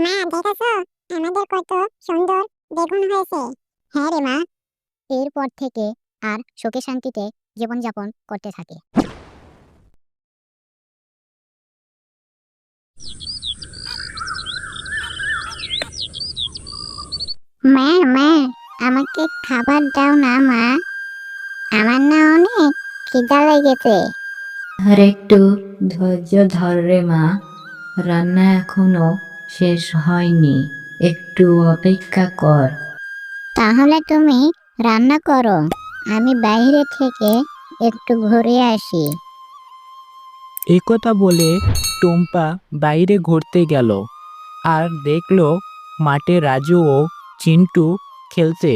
মা, দেখেছ? আমাদের কত সুন্দর বেগুন হয়েছে। হ্যাঁ রে মা। এরপর থেকে আর সুখে শান্তিতে জীবনযাপন করতে থাকে। মা মা, আমাকে খাবার দাও না, মা। আমার না অনেক খিদা লেগেছে। আর একটু ধৈর্য ধর রে মা। রান্না এখনও শেষ হয়নি। একটু অপেক্ষা কর। তাহলে তুমি রান্না করো। আমি বাইরে থেকে একটু ঘুরে আসি। একথা বলে টুম্পা বাইরে ঘুরতে গেল আর দেখল মাঠে রাজু ও চিন্টু খেলছে।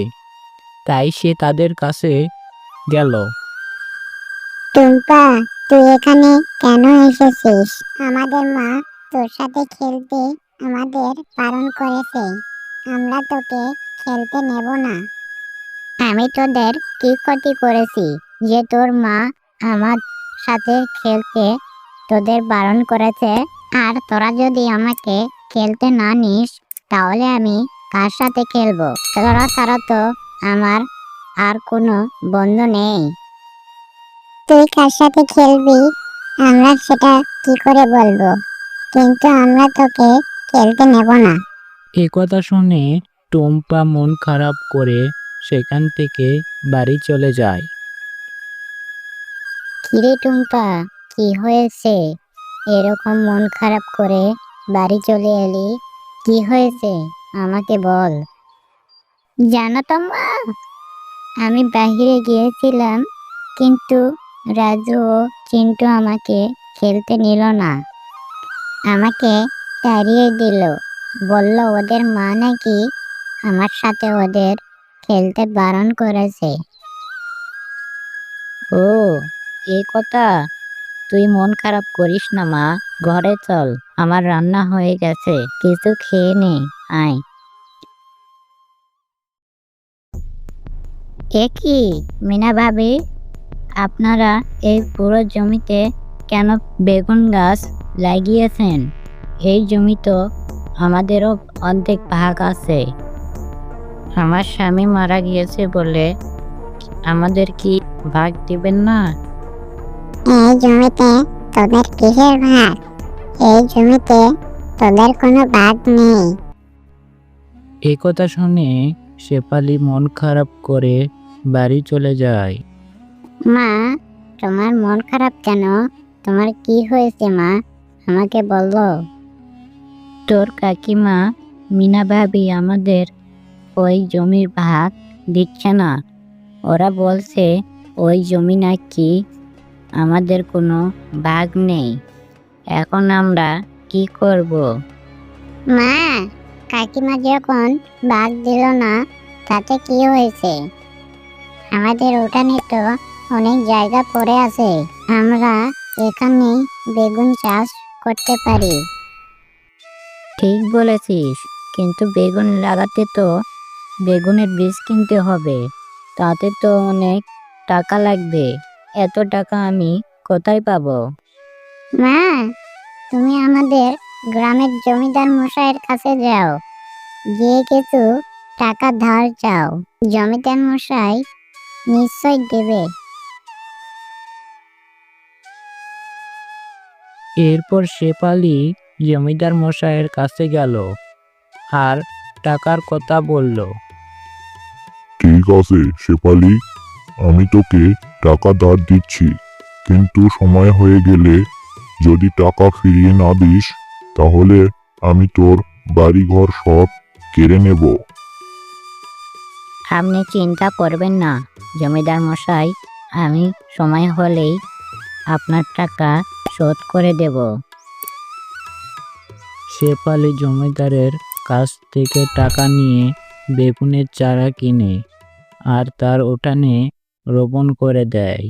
তাই সে তাদের কাছে গেল। টুম্পা তুই এখানে কেন এসেছিস? আমাদের মা তোর সাথে খেলতে আমাদের পালন করেছে। আমরা তোকে খেলতে নেব না। আমি তোদের কি ক্ষতি করেছি যে তোর মা আমার সাথে খেলতে তোদের বারণ করেছে? আর তোরা যদি আমাকে খেলতে না নিস, তাহলে আমি কার সাথে খেলব? তোরা ছাড়া তো আমার আর কোনো বন্ধু নেই। তুই কার সাথে খেলবি? আমরা সেটা কি করে বলব? কিন্তু আমরা তোকে খেলতে নেব না। একথা শুনে টুম্পা মন খারাপ করে সেখান থেকে বাড়ি চলে যায়। কিরে টুম্পা কি হয়েছে? এরকম মন খারাপ করে বাড়ি চলে এলি কি হয়েছে? আমাকে বল। জানো তো মা আমি বাহিরে গিয়েছিলাম কিন্তু রাজু ও চিন্টু আমাকে খেলতে নিল না। আমাকে তাড়িয়ে দিল। বলল ওদের মা নাকি আমার সাথে ওদের খেলতে বারণ করেছে। ও এ কথা? তুই মন খারাপ করিস না মা। ঘরে চল আমার রান্না হয়ে গেছে। কিছু খেয়ে নে আয়। এ কি মিনা ভাবি? আপনারা এই পুরো জমিতে কেন বেগুন গাছ লাগিয়েছেন? এই জমি তো আমাদেরও অর্ধেক ভাগ আছে। আমার স্বামী মারা গিয়েছে বলে আমাদের কি ভাগ দিবেন না? এই জমিতে তোদের কিসের ভাগ? এই জমিতে তোদের কোনো ভাগ নেই। একথা শুনে শেফালি মন খারাপ করে বাড়ি চলে যায়। মা তোমার মন খারাপ কেন? তোমার কি হয়েছে মা? আমাকে বলো। তোর কাকিমা, মিনা ভাবি, আমাদের ওই জমির ভাগ দিচ্ছে না। ওরা বলছে, ওই জমি নাকি আমাদের কোনো ভাগ নেই। এখন আমরা কি করব? মা, কাকিমা যখন ভাগ দিল না, তাতে কি হয়েছে? আমাদের উঠানে তো অনেক জায়গা পড়ে আছে। আমরা এখানে বেগুন চাষ করতে পারি। ঠিক বলেছিস কিন্তু বেগুন লাগাতে তো বেগুনের বীজ কিনতে হবে। তাতে তো অনেক টাকা লাগবে। এত টাকা আমি কোথায় পাবো? মা তুমি আমাদের গ্রামের জমিদার মশাইয়ের কাছে যাও। গিয়ে কিছু টাকা ধার চাও। জমিদার মশাই নিশ্চয় দেবে। এরপর শেফালি জমিদার মশাইয়ের কাছে গেল আর টাকার কথা বলল ঠিক আছে শেফালি আমি তোকে টাকা ধার দিচ্ছি কিন্তু সময় হয়ে গেলে যদি টাকা ফিরিয়ে না দিস তাহলে আমি তোর বাড়িঘর সব কেড়ে নেব। আপনি চিন্তা করবেন না জমিদার মশাই আমি সময় হলেই আপনার টাকা শোধ করে দেব। শেফালি জমিদারের কাছ থেকে টাকা নিয়ে বেগুনের চারা কিনে আর তার উঠানে রোপণ করে দেয়।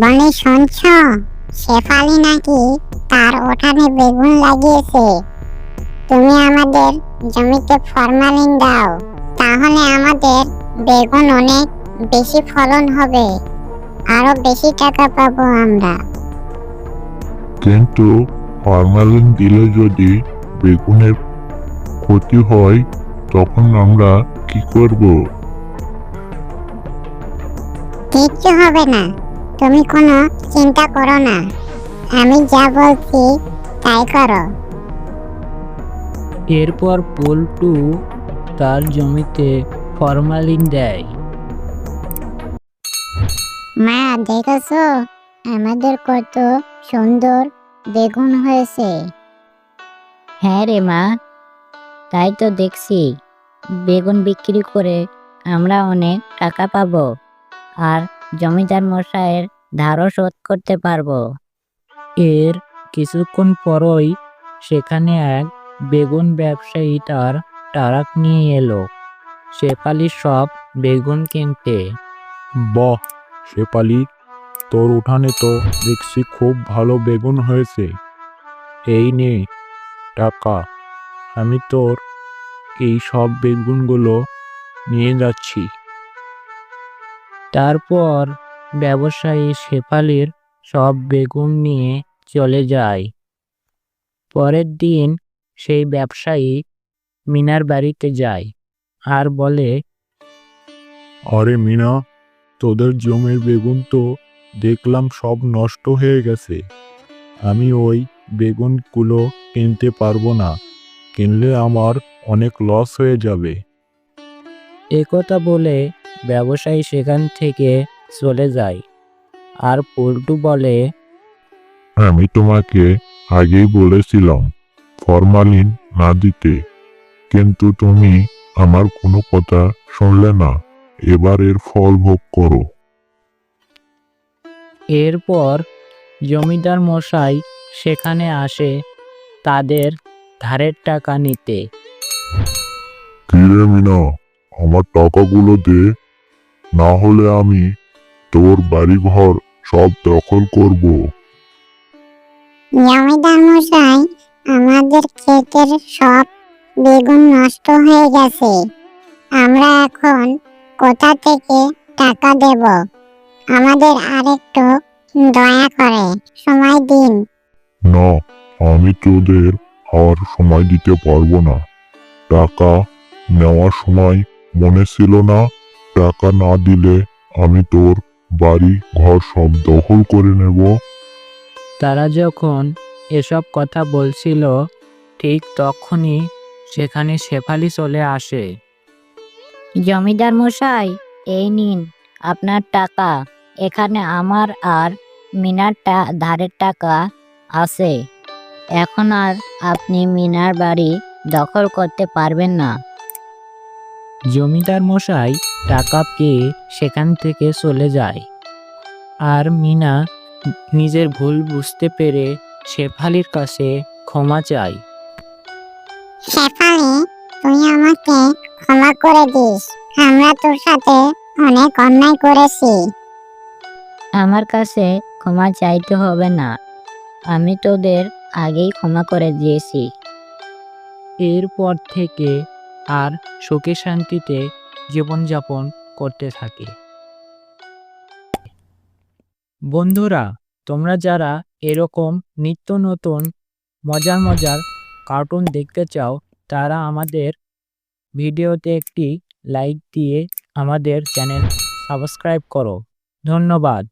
বনে শুনছ? শেফালি নাকি তার ওঠানে বেগুন লাগিয়েছে। তুমি আমাদের জমিতে ফরমালিন দাও, তাহলে আমাদের বেগুন অনেক বেশি ফলন হবে আরও বেশি টাকা পাবো আমরা। কিন্তু ফরমালিন দিলে যদি বেগুনের ক্ষতি হয় তখন আমরা কি করব? কিচ্ছু হবে না তুমি কোনো চিন্তা করো না আমি যা বলছি তাই করো। এরপর পল্টু তার জমিতে ফরমালিন দেয়। মা দেখেছ? আমাদের কত সুন্দর বেগুন হয়েছে। হ্যাঁ রে মা তাই তো দেখছি। বেগুন বিক্রি করে আমরা অনেক টাকা পাবো আর জমিদার মশাইয়ের ধারও শোধ করতে পারব। এর কিছুক্ষণ পরই সেখানে এক বেগুন ব্যবসায়ী তার ট্রাক নিয়ে এলো। শেফালি সব বেগুন কিনতে। বাহ শেপালি তোর উঠানে তো দেখছি খুব ভালো বেগুন হয়েছে। এই নে টাকা। আমি তোর এই সব বেগুনগুলো নিয়ে যাচ্ছি। তারপর ব্যবসায়ী শেফালির সব বেগুন নিয়ে চলে যায়। পরের দিন সেই ব্যবসায়ী মিনার বাড়িতে যায় আর বলে আরে মিনা তোদের জমির বেগুন তো দেখলাম সব নষ্ট হয়ে গেছে। আমি ওই বেগুনগুলো কিনতে পারব না। কিনলে আমার অনেক লস হয়ে যাবে। একথা বলে ব্যবসায়ী সেখান থেকে চলে যায়। আর পল্টু বলে আমি তোমাকে আগেই বলেছিলাম ফরমালিন না দিতে। কিন্তু তুমি আমার কোনো কথা শুনলে না। এবার এর ফল ভোগ করো। এরপর জমিদার মশাই সেখানে আসে তাদের ধারের টাকা নিতে। কিরে মিনা আমার টাকাগুলো দে। না হলে আমি তোর বাড়িঘর সব দখল করব। জমিদার মশাই আমাদের ক্ষেতের সব বেগুন নষ্ট হয়ে গেছে। আমরা এখন কোথা থেকে টাকা দেব? আমাদের আরেকটু দয়া করে সময় দিন। না আমি তোদের আর সময় দিতে পারব না। টাকা নেওয়ার সময় মনে ছিল না টাকা না দিলে আমি তোর বাড়ি ঘর সব দখল করে নেব। তারা যখন এসব কথা বলছিল ঠিক তখনই সেখানে শেফালি চলে আসে। জমিদার মশাই এই নিন আপনার টাকা। এখানে আমার আর মিনার ধারের টাকা আছে। এখন আর আপনি মিনার বাড়ি দখল করতে পারবেন না। জমিদার মশাই টাকা পেয়ে সেখান থেকে চলে যায়। আর মিনা নিজের ভুল বুঝতে পেরে শেফালির কাছে ক্ষমা চায়। শেফালি তুই আমাকে ক্ষমা করে দিস। আমরা তোর সাথে অনেক অন্যায় করেছি। আমার কাছে ক্ষমা চাইতে হবে না। আমি তোদের আগেই ক্ষমা করে দিয়েছি। এরপর থেকে আর সুখে শান্তিতে জীবনযাপন করতে থাকে। বন্ধুরা তোমরা যারা এরকম নিত্য নতুন মজার মজার কার্টুন দেখতে চাও তারা আমাদের ভিডিওতে একটি লাইক দিয়ে আমাদের চ্যানেল সাবস্ক্রাইব করো। ধন্যবাদ।